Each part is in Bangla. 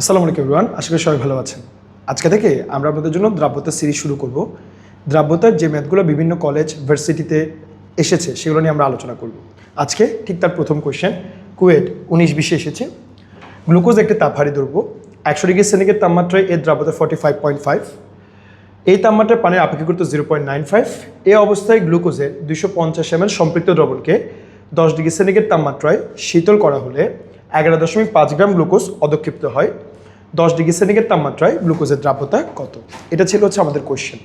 আসসালামু আলাইকুম এভরিওয়ান আশা করি সবাই ভালো আছেন। আজকে থেকে আমরা আপনাদের জন্য দ্রাব্যতার সিরিজ শুরু করব। দ্রাব্যতার যে ম্যাথগুলো বিভিন্ন কলেজ ভার্সিটিতে এসেছে, সেগুলো নিয়ে আমরা আলোচনা করব। আজকে ঠিক তার প্রথম কোয়েশ্চেন কুয়েট উনিশ বিশে এসেছে। গ্লুকোজ একটি তাপহারি দ্রব্য, একশো ডিগ্রি সেনিকের তাপমাত্রায় এর দ্রাব্যতা ফর্টি ফাইভ পয়েন্ট ফাইভ এই তাপমাত্রায় পানির আপেক্ষিকৃত জিরো পয়েন্ট নাইন ফাইভ এই অবস্থায় গ্লুকোজের দুশো পঞ্চাশ এমএল সম্পৃক্ত দ্রবণকে দশ ডিগ্রি সেনিকের তাপমাত্রায় শীতল করা হলে এগারো দশমিক পাঁচ গ্রাম গ্লুকোজ অধক্ষিপ্ত হয়। দশ ডিগ্রি সেনিকের তাপমাত্রায় গ্লুকোজের দ্রাব্যতা কত? এটা ছিল হচ্ছে আমাদের কোয়েশ্চেন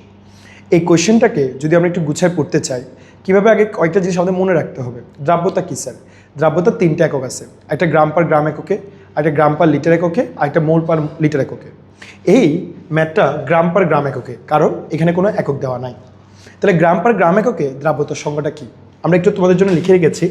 এই কোয়েশ্চেনটাকে যদি আমরা একটু গুছায় পড়তে চাই, কীভাবে আগে কয়েকটা জিনিস আমাদের মনে রাখতে হবে? দ্রাব্যতা কী, স্যার? দ্রাব্যতা তিনটা একক আছে। একটা গ্রাম পার গ্রাম এককে একটা গ্রাম পার লিটার এককে, আর একটা মোল পার লিটার এককে। এই ম্যাথটা গ্রাম পার গ্রাম এককে, কারণ এখানে কোনো একক দেওয়া নাই। তাহলে গ্রাম পার গ্রাম এককে, দ্রাব্যতার সংজ্ঞাটা কী? আমরা একটু তোমাদের জন্য লিখে রেখেছি।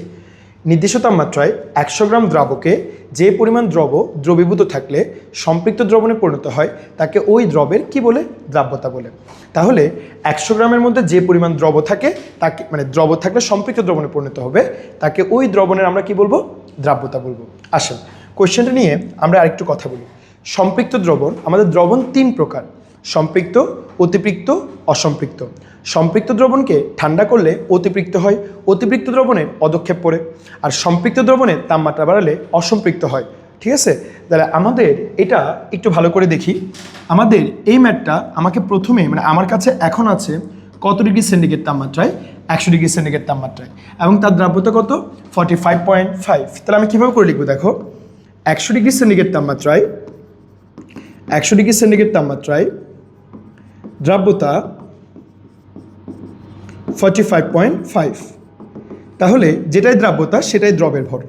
নির্দিষ্ট তাপমাত্রায় একশো গ্রাম দ্রাবকে যে পরিমাণ দ্রব দ্রবীভূত থাকলে সম্পৃক্ত দ্রবণে পরিণত হয়, তাকে ওই দ্রবের কি বলে? দ্রাব্যতা বলে। তাহলে একশো গ্রামের মধ্যে যে পরিমাণ দ্রব থাকে, তাকে মানে দ্রব থাকলে সম্পৃক্ত দ্রবণে পরিণত হবে, তাকে ওই দ্রবণের আমরা কি বলব? দ্রাব্যতা বলব। আসেন কোয়েশ্চেনটা নিয়ে আমরা আরেকটু কথা বলি। সম্পৃক্ত দ্রবণ, আমাদের দ্রবণ তিন প্রকার। সম্পৃক্ত, অতিপৃক্ত, অসম্পৃক্ত। সম্পৃক্ত দ্রবণকে ঠান্ডা করলে অতিপৃক্ত হয়, অতিপৃক্ত দ্রবণে পদক্ষেপ পড়ে আর সম্পৃক্ত দ্রবণে তাপমাত্রা বাড়ালে অসম্পৃক্ত হয়। ঠিক আছে? তাহলে আমাদের এটা একটু ভালো করে দেখি। আমাদের এই ম্যাটটা আমাকে প্রথমে মানে আমার কাছে এখন আছে কত ডিগ্রি সেন্টিগ্রেড তাপমাত্রায়? একশো ডিগ্রি সেন্টিগ্রেড তাপমাত্রায়। এবং তার দ্রাব্যতা কত? ফর্টি ফাইভ পয়েন্ট ফাইভ তাহলে আমি কীভাবে করে লিখব দেখো? একশো ডিগ্রি সেন্টিগ্রেড তাপমাত্রায়, একশো ডিগ্রি সেন্টিগ্রেড তাপমাত্রায় দ্রাব্যতা ফর্টি ফাইভ পয়েন্ট ফাইভ তাহলে যেটাই দ্রাব্যতা সেটাই দ্রবের ভর,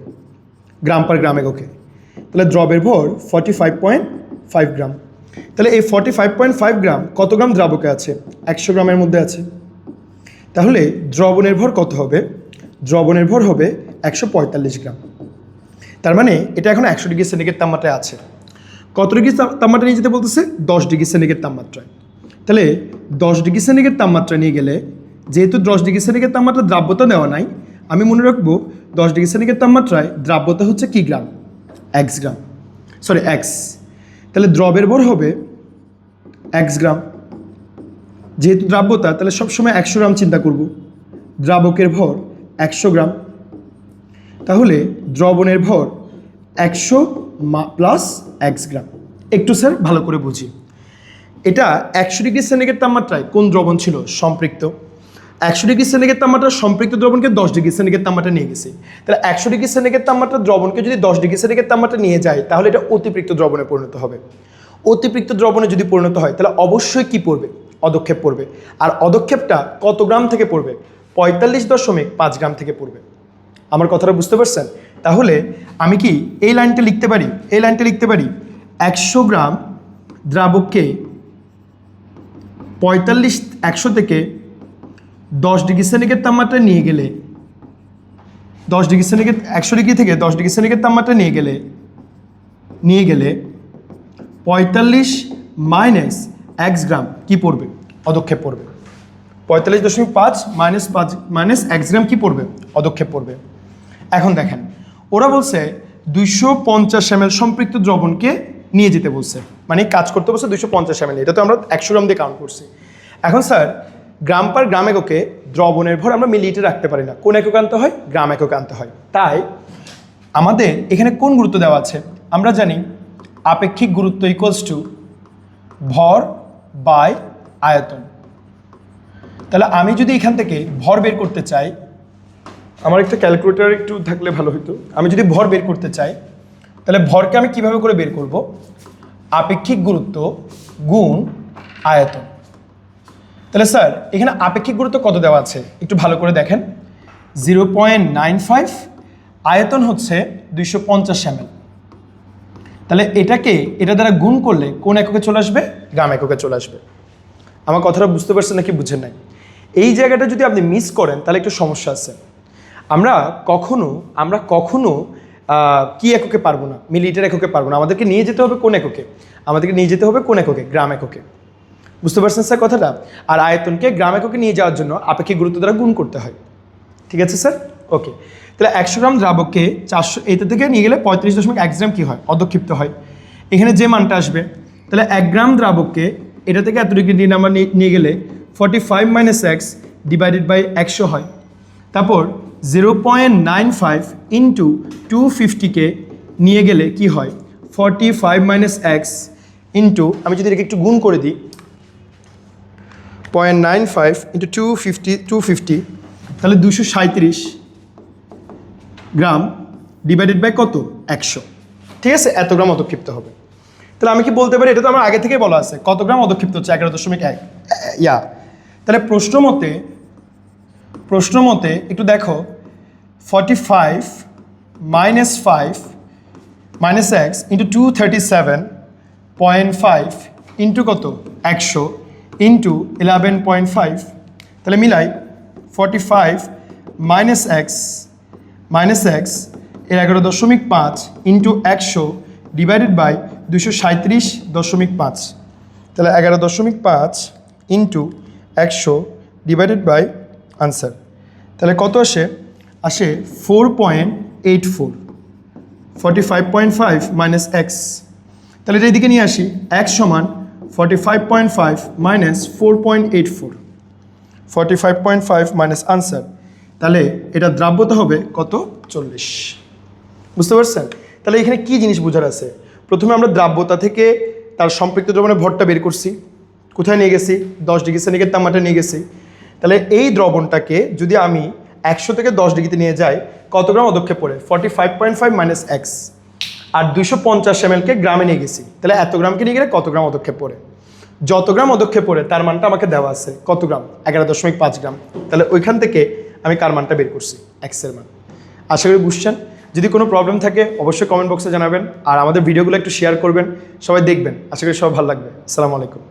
গ্রাম পার গ্রাম এককে। তাহলে দ্রবের ভর ফর্টি গ্রাম। তাহলে এই ফর্টি গ্রাম কত গ্রাম দ্রাবকে আছে? একশো গ্রামের মধ্যে আছে। তাহলে দ্রবণের ভর কত হবে? দ্রবণের ভর হবে একশো পঁয়তাল্লিশ গ্রাম। তার মানে এটা এখন একশো ডিগ্রি সেন্টিগ্রেড তাপমাত্রায় আছে। কত ডিগ্রি তাপ- তাপমাত্রা নিয়ে যেতে বলতেছে? দশ ডিগ্রি সেন্টিগ্রেড তাপমাত্রায়। তাহলে দশ ডিগ্রি সেন্টিগ্রেড তাপমাত্রা নিয়ে গেলে যেহেতু দশ ডিগ্রি সেন্টিগ্রেড তাপমাত্রা দ্রাব্যতা দেওয়া নাই, আমি মনে রাখব দশ ডিগ্রি সেন্টিগ্রেড তাপমাত্রায় দ্রাব্যতা হচ্ছে কি gram? X gram. Sorry X তাহলে দ্রবের ভর হবে এক্স গ্রাম। যেহেতু দ্রাব্যতা, তাহলে সবসময় একশো গ্রাম চিন্তা করব। দ্রাবকের ভর একশো গ্রাম। তাহলে দ্রবণের ভর একশো প্লাস এক্স গ্রাম। একটু স্যার ভালো করে বুঝি। এটা একশো ডিগ্রি সেন্টিগ্রেড তাপমাত্রায় কোন দ্রবণ ছিল? সম্পৃক্ত। একশো ডিগ্রি সেন্টিগ্রেড তাপমাত্রা সম্পৃক্ত দ্রবণকে দশ ডিগ্রি সেন্টিগ্রেড তাপমাত্রা নিয়ে গেছে। তাহলে একশো ডিগ্রি সেন্টিগ্রেড তাপমাত্রা দ্রবণকে যদি দশ ডিগ্রি সেন্টিগ্রেড তাপমাত্রা নিয়ে যায়, তাহলে এটা অতিরিক্ত দ্রবণে পরিণত হবে। অতিরিক্ত দ্রবণে যদি পরিণত হয়, তাহলে অবশ্যই কি পড়বে? অদক্ষেপ পড়বে। আর অদক্ষেপটা কত গ্রাম থেকে পড়বে? পঁয়তাল্লিশ দশমিক পাঁচ গ্রাম থেকে পড়বে। আমার কথাটা বুঝতে পারছেন? তাহলে আমি কি এই লাইনটা লিখতে পারি? এই লাইনটা লিখতে পারি, একশো গ্রাম দ্রাবককে পঁয়তাল্লিশ, একশো থেকে দশ ডিগ্রি সেন্টিগ্রেড তাপমাত্রা নিয়ে গেলে, দশ ডিগ্রি সেন্টিগ্রেড, একশো ডিগ্রি থেকে দশ ডিগ্রি সেন্টিগ্রেড তাপমাত্রা নিয়ে গেলে নিয়ে গেলে পঁয়তাল্লিশ মাইনাস এক্স গ্রাম কি পড়বে? অদক্ষেপ পড়বে। পঁয়তাল্লিশ দশমিক পাঁচ মাইনাস পাঁচ, মাইনাস এক্স গ্রাম কী পড়বে? অদক্ষেপ পড়বে। এখন দেখেন, ওরা বলছে দুইশো পঞ্চাশ এম সম্পৃক্ত দ্রবণকে নিয়ে যেতে বলছে। মানে কাজ করতে বলছে দুইশো পঞ্চাশ এম এটা তো আমরা একশো গ্রাম দিয়ে কাউন্ট করছি। এখন স্যার গ্রাম পার গ্রাম এককে দ্রবণের ভর আমরা মিলিটে রাখতে পারি না। কোন একক হয়? গ্রাম একক হয়। তাই আমাদের এখানে কোন গুরুত্ব দেওয়া আছে? আমরা জানি আপেক্ষিক গুরুত্ব ইকুয়ালস টু ভর বাই আয়তন। তাহলে আমি যদি এখান থেকে ভর বের করতে চাই, আমার একটা ক্যালকুলেটর একটু থাকলে ভালো হতো আমি যদি ভর বের করতে চাই, তাহলে ভরকে আমি কীভাবে করে বের করব? আপেক্ষিক গুরুত্ব গুণ আয়তন। তাহলে স্যার, এখানে আপেক্ষিক গুরুত্ব কত দেওয়া আছে? একটু ভালো করে দেখেন। জিরো পয়েন্ট নাইন ফাইভ, আয়তন হচ্ছে দুইশো পঞ্চাশ এমএল। তাহলে এটাকে, এটা দ্বারা গুণ করলে কোন এককে চলে আসবে? গ্রাম এককে চলে আসবে। আমার কথাটা বুঝতে পারছেন নাকি বুঝেন নাই? এই জায়গাটা যদি আপনি মিস করেন, তাহলে একটু সমস্যা আছে। আমরা কখনো আমরা কখনো কি এককে পারব না? মিলিটার এককে পারব না। আমাদেরকে নিয়ে যেতে হবে কোন এককে? আমাদেরকে নিয়ে যেতে হবে কোন এককে? গ্রাম এককে। বুঝতে পারছেন স্যার কথাটা? আর আয়তনকে গ্রাম এককে নিয়ে যাওয়ার জন্য আপেক্ষিক গুরুত্ব দ্বারা গুণ করতে হয়। ঠিক আছে স্যার? ওকে। তাহলে একশো গ্রাম দ্রাবককে চারশো এটা থেকে নিয়ে গেলে পঁয়ত্রিশ দশমিক এক গ্রাম কী হয়? অদক্ষিপ্ত হয়। এখানে যে মানটা আসবে, তাহলে এক গ্রাম দ্রাবককে এটা থেকে এত ডিগ্রি নিয়ে নিয়ে- নিয়ে গেলে forty five minus X divided by একশো হয়। তারপর zero point nine five into two ফিফটিকে নিয়ে গেলে কি হয়? Forty five minus X into আমি যদি এটাকে একটু গুণ করে দিই point nine five into two fifty two fifty তাহলে দুশো সাঁত্রিশ গ্রাম ডিভাইডেড বাই কত? একশো। ঠিক আছে? এত গ্রাম অধক্ষিপ্ত হবে। তাহলে আমি কি বলতে পারি? এটা তো আমার আগে থেকেই বলা আছে। কত গ্রাম অধক্ষিপ্ত হচ্ছে? এগারো দশমিক এক। ইয়া। তাহলে প্রশ্ন মতে প্রশ্ন মতে একটু দেখো। Forty five minus five minus X into two thirty seven point five into কত? একশো। ইন্টু ইলেভেন পয়েন্ট ফাইভ তাহলে মিলাই forty five minus X minus এক্সের এগারো দশমিক পাঁচ ইন্টু একশো ডিভাইডেড বাই দুশো সাঁত্রিশ দশমিক পাঁচ। তাহলে এগারো দশমিক পাঁচ ইন্টু একশো ডিভাইডেড বাই আনসার তাহলে কত আসে? আসে four point eight four forty five point five minus X তাহলে এটা এদিকে নিয়ে আসি এক্স সমান forty five point five minus answer তাহলে এটা দ্রাব্যতা হবে কত? চল্লিশ। বুঝতে পারছেন? তাহলে এখানে কি জিনিস বোঝার আছে? প্রথমে আমরা দ্রাব্যতা থেকে তার সম্পৃক্ত দ্রবণের ভরটা বের করছি। কোথায় নিয়ে গেছি? দশ ডিগ্রি সেনিকের তাপমাত্রা নিয়ে গেছি। তাহলে এই দ্রবণটাকে যদি আমি একশো থেকে দশ ডিগ্রিতে নিয়ে যাই, কত গ্রাম অদক্ষেপ পড়ে forty five point five minus X আর দুশো পঞ্চাশ এমএলকে গ্রামে নিয়ে গেছি। তাহলে এত গ্রামকে নিয়ে গেলে কত গ্রাম অদক্ষেপ পড়ে? যত গ্রাম অদক্ষেপ পড়ে, তার মানটা আমাকে দেওয়া আছে কত গ্রাম? এগারো দশমিক পাঁচ গ্রাম। তাহলে ওইখান থেকে আমি কার মানটা বের করছি? এক্সের মান। আশা করি বুঝছেন? যদি কোনো প্রবলেম থাকে, অবশ্যই কমেন্ট বক্সে জানাবেন। আর আমাদের ভিডিওগুলো একটু শেয়ার করবেন। সবাই দেখবেন। আশা করি সবাই ভালো লাগবে। আসসালামু আলাইকুম।